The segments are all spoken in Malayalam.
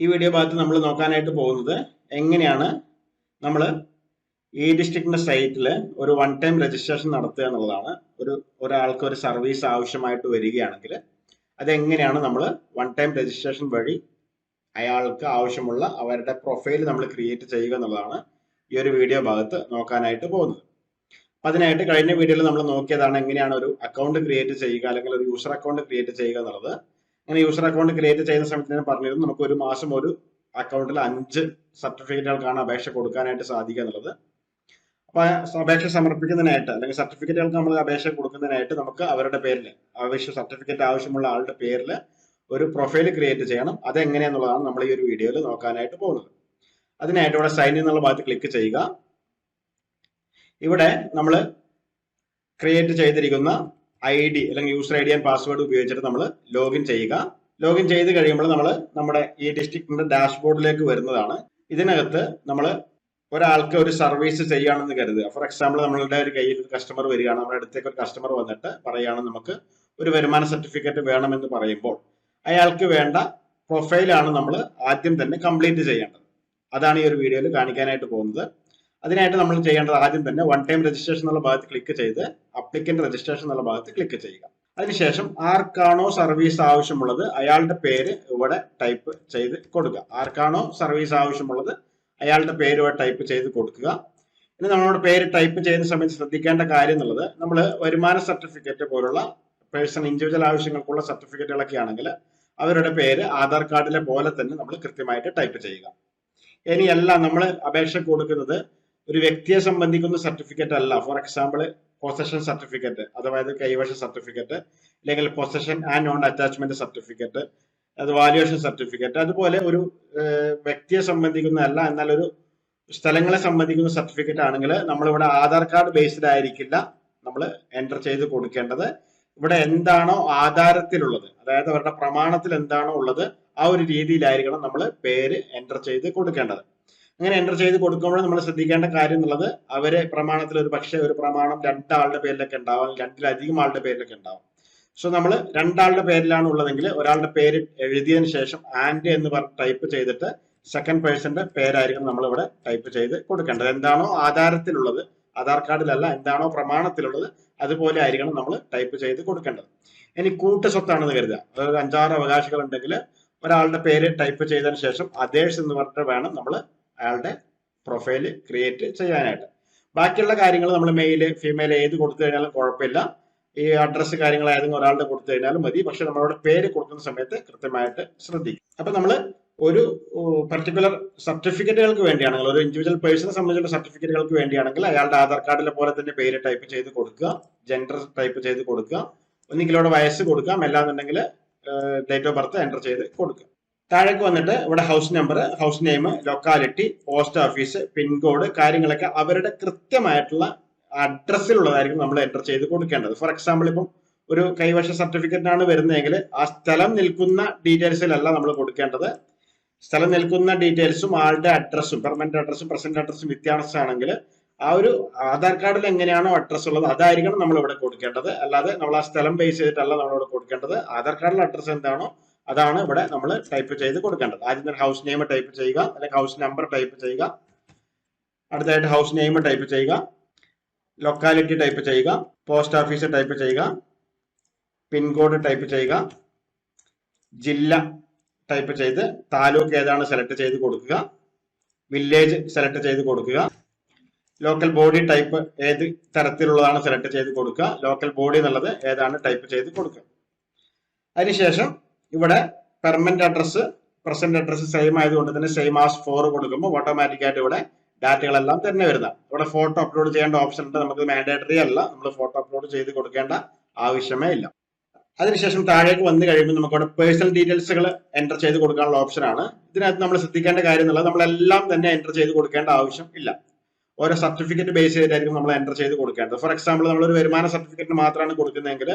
ഈ വീഡിയോ ഭാഗത്ത് നമ്മൾ നോക്കാനായിട്ട് പോകുന്നത് എങ്ങനെയാണ് നമ്മൾ ഈ ഡിസ്ട്രിക്റ്റിന്റെ സൈറ്റിൽ ഒരു വൺ ടൈം രജിസ്ട്രേഷൻ നടത്തുക എന്നുള്ളതാണ്. ഒരു ഒരാൾക്ക് ഒരു സർവീസ് ആവശ്യമായിട്ട് വരികയാണെങ്കിൽ അതെങ്ങനെയാണ് നമ്മൾ വൺ ടൈം രജിസ്ട്രേഷൻ വഴി അയാൾക്ക് ആവശ്യമുള്ള അവരുടെ പ്രൊഫൈൽ നമ്മൾ ക്രിയേറ്റ് ചെയ്യുക എന്നുള്ളതാണ് ഈ ഒരു വീഡിയോ ഭാഗത്ത് നോക്കാനായിട്ട് പോകുന്നത്. അപ്പൊ അതിനായിട്ട് കഴിഞ്ഞ വീഡിയോയിൽ നമ്മൾ നോക്കിയതാണ് എങ്ങനെയാണ് ഒരു അക്കൗണ്ട് ക്രിയേറ്റ് ചെയ്യുക അല്ലെങ്കിൽ ഒരു യൂസർ അക്കൗണ്ട് ക്രിയേറ്റ് ചെയ്യുക എന്നുള്ളത്. അങ്ങനെ യൂസർ അക്കൗണ്ട് ക്രിയേറ്റ് ചെയ്യുന്ന സമയത്ത് ഞാൻ പറഞ്ഞിരുന്നു നമുക്ക് ഒരു മാസം ഒരു അക്കൗണ്ടിൽ അഞ്ച് സർട്ടിഫിക്കറ്റുകൾക്കാണ് അപേക്ഷ കൊടുക്കാനായിട്ട് സാധിക്കുക എന്നുള്ളത്. അപ്പൊ അപേക്ഷ സമർപ്പിക്കുന്നതിനായിട്ട് അല്ലെങ്കിൽ സർട്ടിഫിക്കറ്റുകൾക്ക് നമ്മൾ അപേക്ഷ കൊടുക്കുന്നതിനായിട്ട് നമുക്ക് അവരുടെ പേരിൽ ആവശ്യ സർട്ടിഫിക്കറ്റ് ആവശ്യമുള്ള ആളുടെ പേരിൽ ഒരു പ്രൊഫൈൽ ക്രിയേറ്റ് ചെയ്യണം. അതെങ്ങനെയാന്നുള്ളതാണ് നമ്മൾ ഈ ഒരു വീഡിയോയിൽ നോക്കാനായിട്ട് പോകുന്നത്. അതിനായിട്ട് ഇവിടെ സൈൻ എന്നുള്ള ഭാഗത്ത് ക്ലിക്ക് ചെയ്യുക. ഇവിടെ നമ്മൾ ക്രിയേറ്റ് ചെയ്തിരിക്കുന്ന ഐ ഡി അല്ലെങ്കിൽ user I D and password ഉപയോഗിച്ചിട്ട് നമ്മൾ ലോഗിൻ ചെയ്യുക. ലോഗിൻ ചെയ്ത് കഴിയുമ്പോൾ നമ്മൾ നമ്മുടെ ഈ ഡിസ്ട്രിക്റ്റിന്റെ ഡാഷ്ബോർഡിലേക്ക് വരുന്നതാണ്. ഇതിനകത്ത് നമ്മൾ ഒരാൾക്ക് ഒരു സർവീസ് ചെയ്യുകയാണെന്ന് കരുതുക. ഫോർ എക്സാമ്പിൾ നമ്മളുടെ ഒരു കയ്യിൽ ഒരു കസ്റ്റമർ വരികയാണ്. നമ്മുടെ അടുത്തേക്ക് ഒരു കസ്റ്റമർ വന്നിട്ട് പറയുകയാണ് നമുക്ക് ഒരു വരുമാന സർട്ടിഫിക്കറ്റ് വേണമെന്ന് പറയുമ്പോൾ. അയാൾക്ക് വേണ്ട പ്രൊഫൈലാണ് നമ്മൾ ആദ്യം തന്നെ കംപ്ലീറ്റ് ചെയ്യേണ്ടത്. അതാണ് ഈ ഒരു വീഡിയോയിൽ കാണിക്കാനായിട്ട് പോകുന്നത്. അതിനായിട്ട് നമ്മൾ ചെയ്യേണ്ടത് ആദ്യം തന്നെ വൺ ടൈം രജിസ്ട്രേഷൻ എന്നുള്ള ഭാഗത്ത് ക്ലിക്ക് ചെയ്ത് അപ്ലിക്കന്റ് രജിസ്ട്രേഷൻ എന്നുള്ള ഭാഗത്ത് ക്ലിക്ക് ചെയ്യുക. അതിനുശേഷം ആർക്കാണോ സർവീസ് ആവശ്യമുള്ളത് അയാളുടെ പേര് ഇവിടെ ടൈപ്പ് ചെയ്ത് കൊടുക്കുക. ആർക്കാണോ സർവീസ് ആവശ്യമുള്ളത് അയാളുടെ പേര് ഇവിടെ ടൈപ്പ് ചെയ്ത് കൊടുക്കുക. ഇനി നമ്മളോട് പേര് ടൈപ്പ് ചെയ്യുന്ന സമയത്ത് ശ്രദ്ധിക്കേണ്ട കാര്യം എന്നുള്ളത് നമ്മൾ വരുമാന സർട്ടിഫിക്കറ്റ് പോലുള്ള പേഴ്സൺ ഇൻഡിവിജ്വൽ ആവശ്യങ്ങൾക്കുള്ള സർട്ടിഫിക്കറ്റുകളൊക്കെ ആണെങ്കിൽ അവരുടെ പേര് ആധാർ കാർഡിലെ പോലെ തന്നെ നമ്മൾ കൃത്യമായിട്ട് ടൈപ്പ് ചെയ്യുക. ഇനിയല്ല നമ്മൾ അപേക്ഷ കൊടുക്കുന്നത് ഒരു വ്യക്തിയെ സംബന്ധിക്കുന്ന സർട്ടിഫിക്കറ്റ് അല്ല. ഫോർ എക്സാമ്പിൾ പൊസഷൻ സർട്ടിഫിക്കറ്റ് അതായത് കൈവശ സർട്ടിഫിക്കറ്റ് അല്ലെങ്കിൽ possession and non attachment certificate അത് വാല്യുവേഷൻ സർട്ടിഫിക്കറ്റ് അതുപോലെ ഒരു വ്യക്തിയെ സംബന്ധിക്കുന്നതല്ല എന്നാൽ ഒരു സ്ഥലങ്ങളെ സംബന്ധിക്കുന്ന സർട്ടിഫിക്കറ്റ് ആണെങ്കിൽ നമ്മളിവിടെ ആധാർ കാർഡ് ബേസ്ഡ് ആയിരിക്കില്ല. നമ്മൾ എന്റർ ചെയ്ത് കൊടുക്കേണ്ടത് ഇവിടെ എന്താണോ ആധാരത്തിലുള്ളത്. അതായത് അവരുടെ പ്രമാണത്തിൽ എന്താണോ ഉള്ളത് ആ ഒരു രീതിയിലായിരിക്കണം നമ്മൾ പേര് എന്റർ ചെയ്ത് കൊടുക്കേണ്ടത്. അങ്ങനെ എന്റർ ചെയ്ത് കൊടുക്കുമ്പോൾ നമ്മൾ ശ്രദ്ധിക്കേണ്ട കാര്യം എന്നുള്ളത് അവരെ പ്രമാണത്തിൽ ഒരു പക്ഷേ ഒരു പ്രമാണം രണ്ടാളുടെ പേരിലൊക്കെ ഉണ്ടാവും രണ്ടിലധികം ആളുടെ പേരിലൊക്കെ ഉണ്ടാവും. സോ നമ്മൾ രണ്ടാളുടെ പേരിലാണ് ഉള്ളതെങ്കിൽ ഒരാളുടെ പേര് എഴുതിയതിന് ശേഷം ആൻഡ് എന്ന് പറഞ്ഞ് ടൈപ്പ് ചെയ്തിട്ട് സെക്കൻഡ് പേഴ്സന്റെ പേരായിരിക്കും നമ്മൾ ഇവിടെ ടൈപ്പ് ചെയ്ത് കൊടുക്കേണ്ടത്. എന്താണോ ആധാരത്തിലുള്ളത് ആധാർ കാർഡിലല്ല എന്താണോ പ്രമാണത്തിലുള്ളത് അതുപോലെ ആയിരിക്കണം നമ്മൾ ടൈപ്പ് ചെയ്ത് കൊടുക്കേണ്ടത്. ഇനി കൂട്ട സ്വത്താണെന്ന് കരുതുക. അതായത് അഞ്ചാറ് അവകാശികൾ ഉണ്ടെങ്കിൽ ഒരാളുടെ പേര് ടൈപ്പ് ചെയ്തതിന് ശേഷം അതേഴ്സ് എന്ന് പറഞ്ഞിട്ട് വേണം നമ്മൾ അയാളുടെ പ്രൊഫൈൽ ക്രിയേറ്റ് ചെയ്യാനായിട്ട്. ബാക്കിയുള്ള കാര്യങ്ങൾ നമ്മൾ മെയിൽ ഫീമെയിൽ ഏത് കൊടുത്തു കഴിഞ്ഞാലും കുഴപ്പമില്ല. ഈ അഡ്രസ്സ് കാര്യങ്ങൾ ഏതെങ്കിലും ഒരാളുടെ കൊടുത്തു കഴിഞ്ഞാലും മതി. പക്ഷെ നമ്മളവിടെ പേര് കൊടുക്കുന്ന സമയത്ത് കൃത്യമായിട്ട് ശ്രദ്ധിക്കും. അപ്പൊ നമ്മൾ ഒരു പർട്ടിക്കുലർ സർട്ടിഫിക്കറ്റുകൾക്ക് വേണ്ടിയാണെങ്കിൽ ഒരു ഇൻഡിവിജ്വൽ പേഴ്സണെ സംബന്ധിച്ചുള്ള സർട്ടിഫിക്കറ്റുകൾക്ക് വേണ്ടിയാണെങ്കിൽ അയാളുടെ ആധാർ കാർഡിലെ പോലെ തന്നെ പേര് ടൈപ്പ് ചെയ്ത് കൊടുക്കുക ജെൻഡർ ടൈപ്പ് ചെയ്ത് കൊടുക്കുക ഒന്നുകിൽ അവിടെ വയസ്സ് കൊടുക്കാം അല്ലാന്നുണ്ടെങ്കിൽ ഡേറ്റ് ഓഫ് ബർത്ത് എന്റർ ചെയ്ത് കൊടുക്കുക. താഴേക്ക് വന്നിട്ട് ഇവിടെ house number house name locality post office pincode കാര്യങ്ങളൊക്കെ അവരുടെ കൃത്യമായിട്ടുള്ള അഡ്രസ്സിലുള്ളതായിരിക്കും നമ്മൾ എന്റർ ചെയ്ത് കൊടുക്കേണ്ടത്. ഫോർ എക്സാമ്പിൾ ഇപ്പം ഒരു കൈവശ സർട്ടിഫിക്കറ്റാണ് വരുന്നതെങ്കിൽ ആ സ്ഥലം നിൽക്കുന്ന ഡീറ്റെയിൽസിലല്ല നമ്മൾ കൊടുക്കേണ്ടത്. സ്ഥലം നിൽക്കുന്ന ഡീറ്റെയിൽസും ആളുടെ അഡ്രസ്സും പെർമനന്റ് അഡ്രസ്സും പ്രസന്റ് അഡ്രസ്സും വ്യത്യാസമാണെങ്കിൽ ആ ഒരു ആധാർ കാർഡിൽ എങ്ങനെയാണോ അഡ്രസ് ഉള്ളത് അതായിരിക്കണം നമ്മൾ ഇവിടെ കൊടുക്കേണ്ടത്. അല്ലാതെ നമ്മൾ ആ സ്ഥലം ബേസ് ചെയ്തിട്ടല്ല നമ്മൾ ഇവിടെ കൊടുക്കേണ്ടത്. ആധാർ കാർഡിലെ അഡ്രസ്സ് എന്താണോ അതാണ് ഇവിടെ നമ്മൾ ടൈപ്പ് ചെയ്ത് കൊടുക്കേണ്ടത്. ആദ്യം തന്നെ ഹൗസ് നെയിം ടൈപ്പ് ചെയ്യുക അല്ലെങ്കിൽ ഹൗസ് നമ്പർ ടൈപ്പ് ചെയ്യുക. അടുത്തതായിട്ട് ഹൗസ് നെയിം ടൈപ്പ് ചെയ്യുക. ലൊക്കാലിറ്റി ടൈപ്പ് ചെയ്യുക. പോസ്റ്റ് ഓഫീസ് ടൈപ്പ് ചെയ്യുക. പിൻകോഡ് ടൈപ്പ് ചെയ്യുക. ജില്ല ടൈപ്പ് ചെയ്ത് താലൂക്ക് ഏതാണ് സെലക്ട് ചെയ്ത് കൊടുക്കുക. വില്ലേജ് സെലക്ട് ചെയ്ത് കൊടുക്കുക. ലോക്കൽ ബോഡി ടൈപ്പ് ഏത് തരത്തിലുള്ളതാണ് സെലക്ട് ചെയ്ത് കൊടുക്കുക. ലോക്കൽ ബോഡി എന്നുള്ളത് ഏതാണ് ടൈപ്പ് ചെയ്ത് കൊടുക്കുക. അതിനുശേഷം ഇവിടെ permanent address present address same ആയതുകൊണ്ട് തന്നെ സെയിം ആസ് ഫോർ കൊടുക്കുമ്പോൾ ഓട്ടോമാറ്റിക് ആയിട്ട് ഇവിടെ ഡാറ്റകളെല്ലാം തന്നെ വരുന്ന ഇവിടെ ഫോട്ടോ അപ്ലോഡ് ചെയ്യേണ്ട ഓപ്ഷൻ ഉണ്ട്. നമുക്ക് മാൻഡേറ്ററി അല്ല. നമ്മൾ ഫോട്ടോ അപ്ലോഡ് ചെയ്ത് കൊടുക്കേണ്ട ആവശ്യമേ ഇല്ല. അതിനുശേഷം താഴേക്ക് വന്നു കഴിയുമ്പോൾ നമുക്ക് ഇവിടെ പേഴ്സണൽ ഡീറ്റെയിൽസുകൾ എന്റർ ചെയ്ത് കൊടുക്കാനുള്ള ഓപ്ഷനാണ് ഇതിനകത്ത് നമ്മൾ ശ്രദ്ധിക്കേണ്ട കാര്യം എന്നുള്ളത് നമ്മളെല്ലാം തന്നെ എന്റർ ചെയ്ത് കൊടുക്കേണ്ട ആവശ്യം ഇല്ല. ഓരോ സർട്ടിഫിക്കറ്റ് ബേസ് ചെയ്തായിരിക്കും നമ്മൾ എന്റർ ചെയ്ത് കൊടുക്കേണ്ടത്. ഫോർ എക്സാമ്പിൾ നമ്മൾ ഒരു വരുമാന സർട്ടിഫിക്കറ്റ് മാത്രമാണ് കൊടുക്കുന്നതെങ്കിൽ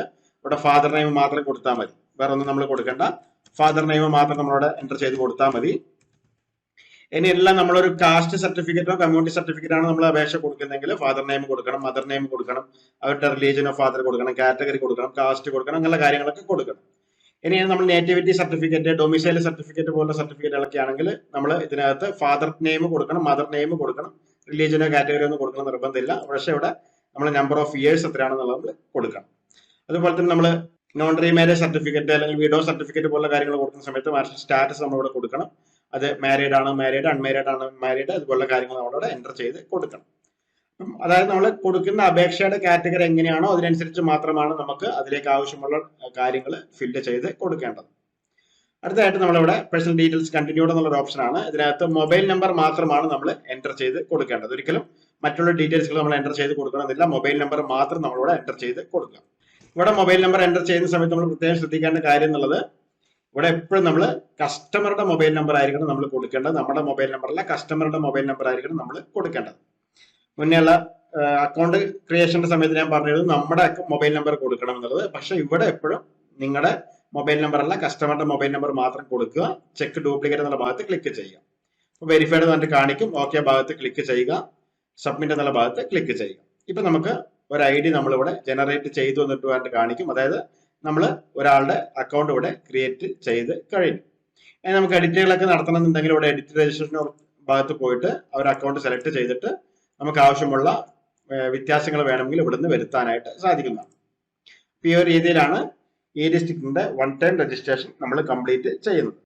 ഇവിടെ ഫാദർ നെയിം മാത്രം കൊടുത്താൽ മതി. വേറെ ഒന്നും നമ്മൾ കൊടുക്കണ്ട. ഫാദർ നെയിം മാത്രം നമ്മളോട് എന്റർ ചെയ്ത് കൊടുത്താൽ മതി. ഇനി എല്ലാം നമ്മളൊരു കാസ്റ്റ് സർട്ടിഫിക്കറ്റോ കമ്മ്യൂണിറ്റി സർട്ടിഫിക്കറ്റ് ആണ് നമ്മൾ അപേക്ഷ കൊടുക്കുന്നെങ്കിൽ ഫാദർ നെയിം കൊടുക്കണം മദർ നെയിം കൊടുക്കണം അവരുടെ റിലീജിയൻ ഓഫ് ഫാദർ കൊടുക്കണം കാറ്റഗറി കൊടുക്കണം കാസ്റ്റ് കൊടുക്കണം അങ്ങനെയുള്ള കാര്യങ്ങളൊക്കെ കൊടുക്കണം. ഇനി നമ്മൾ നേറ്റിവിറ്റി സർട്ടിഫിക്കറ്റ് ഡൊമിസൈൽ സർട്ടിഫിക്കറ്റ് പോലുള്ള സർട്ടിഫിക്കറ്റുകളൊക്കെ ആണെങ്കിൽ നമ്മൾ ഇതിനകത്ത് ഫാദർ നെയിം കൊടുക്കണം മദർ നെയിം കൊടുക്കണം റിലീജിയനോ കാറ്റഗറി ഒന്നും കൊടുക്കണം നിർബന്ധമില്ല. പക്ഷെ ഇവിടെ നമ്മൾ നമ്പർ ഓഫ് ഇയേഴ്സ് എത്രയാണെന്നുള്ളത് നമ്മൾ കൊടുക്കണം. അതുപോലെ തന്നെ നമ്മൾ നോൺ റീമാരേജ് സർട്ടിഫിക്കറ്റ് അല്ലെങ്കിൽ വിഡോ സർട്ടിഫിക്കറ്റ് പോലുള്ള കാര്യങ്ങൾ കൊടുക്കുന്ന സമയത്ത് മാരേജ് സ്റ്റാറ്റസ് നമ്മളിവിടെ കൊടുക്കണം. അത് മാരീഡ് ആണ് മാരീഡ് അൺമാരീഡ് ആണ് മാരീഡ് അതുപോലുള്ള കാര്യങ്ങൾ നമ്മളിവിടെ എന്റർ ചെയ്ത് കൊടുക്കണം. അതായത് നമ്മൾ കൊടുക്കുന്ന അപേക്ഷയുടെ കാറ്റഗറി എങ്ങനെയാണോ അതിനനുസരിച്ച് മാത്രമാണ് നമുക്ക് അതിലേക്ക് ആവശ്യമുള്ള കാര്യങ്ങൾ ഫില്ല് ചെയ്ത് കൊടുക്കേണ്ടത്. അടുത്തതായിട്ട് നമ്മളിവിടെ പേഴ്സണൽ ഡീറ്റെയിൽസ് കണ്ടിന്യൂഡ് എന്നുള്ള ഓപ്ഷൻ ആണ്. ഇതിനകത്ത് മൊബൈൽ നമ്പർ മാത്രമാണ് നമ്മൾ എന്റർ ചെയ്ത് കൊടുക്കേണ്ടത്. ഒരിക്കലും മറ്റുള്ള ഡീറ്റെയിൽസുകൾ നമ്മൾ എന്റർ ചെയ്ത് കൊടുക്കണമെന്നില്ല. മൊബൈൽ നമ്പർ മാത്രം നമ്മളിവിടെ എന്റർ ചെയ്ത് കൊടുക്കുക. ഇവിടെ മൊബൈൽ നമ്പർ എന്റർ ചെയ്യുന്ന സമയത്ത് നമ്മൾ പ്രത്യേകം ശ്രദ്ധിക്കേണ്ട കാര്യം എന്നുള്ളത് ഇവിടെ എപ്പോഴും നമ്മൾ കസ്റ്റമറുടെ മൊബൈൽ നമ്പർ ആയിരിക്കണം നമ്മൾ കൊടുക്കേണ്ടത്. നമ്മുടെ മൊബൈൽ നമ്പറല്ല കസ്റ്റമറുടെ മൊബൈൽ നമ്പർ ആയിരിക്കണം നമ്മൾ കൊടുക്കേണ്ടത്. മുന്നെയുള്ള അക്കൗണ്ട് ക്രിയേഷന്റെ സമയത്ത് ഞാൻ പറഞ്ഞത് നമ്മുടെ മൊബൈൽ നമ്പർ കൊടുക്കണം എന്നുള്ളത്. പക്ഷെ ഇവിടെ എപ്പോഴും നിങ്ങളുടെ മൊബൈൽ നമ്പർ അല്ല കസ്റ്റമറുടെ മൊബൈൽ നമ്പർ മാത്രം കൊടുക്കുക ചെക്ക് ഡ്യൂപ്ലിക്കേറ്റ് എന്നുള്ള ഭാഗത്ത് ക്ലിക്ക് ചെയ്യുക. വെരിഫൈഡ് എന്നിട്ട് കാണിക്കും ഓക്കെ ഭാഗത്ത് ക്ലിക്ക് ചെയ്യുക സബ്മിറ്റ് എന്നുള്ള ഭാഗത്ത് ക്ലിക്ക് ചെയ്യുക. ഇപ്പൊ നമുക്ക് ഒരു ഐ ഡി നമ്മളിവിടെ ജനറേറ്റ് ചെയ്തു എന്നിട്ട് കാണിക്കും. അതായത് നമ്മൾ ഒരാളുടെ അക്കൗണ്ട് ഇവിടെ ക്രിയേറ്റ് ചെയ്ത് കഴിഞ്ഞു ഇനി നമുക്ക് എഡിറ്റുകളൊക്കെ നടത്തണമെന്നുണ്ടെങ്കിൽ ഇവിടെ എഡിറ്റ് രജിസ്ട്രേഷൻ ഭാഗത്ത് പോയിട്ട് അവർ അക്കൗണ്ട് സെലക്ട് ചെയ്തിട്ട് നമുക്ക് ആവശ്യമുള്ള വ്യത്യാസങ്ങൾ വേണമെങ്കിൽ ഇവിടുന്ന് വരുത്താനായിട്ട് സാധിക്കുന്നതാണ്. ഈ ഒരു രീതിയിലാണ് ഈ ഡിസ്ട്രിക്റ്റിന്റെ വൺ ടൈം രജിസ്ട്രേഷൻ നമ്മൾ കംപ്ലീറ്റ് ചെയ്യുന്നത്.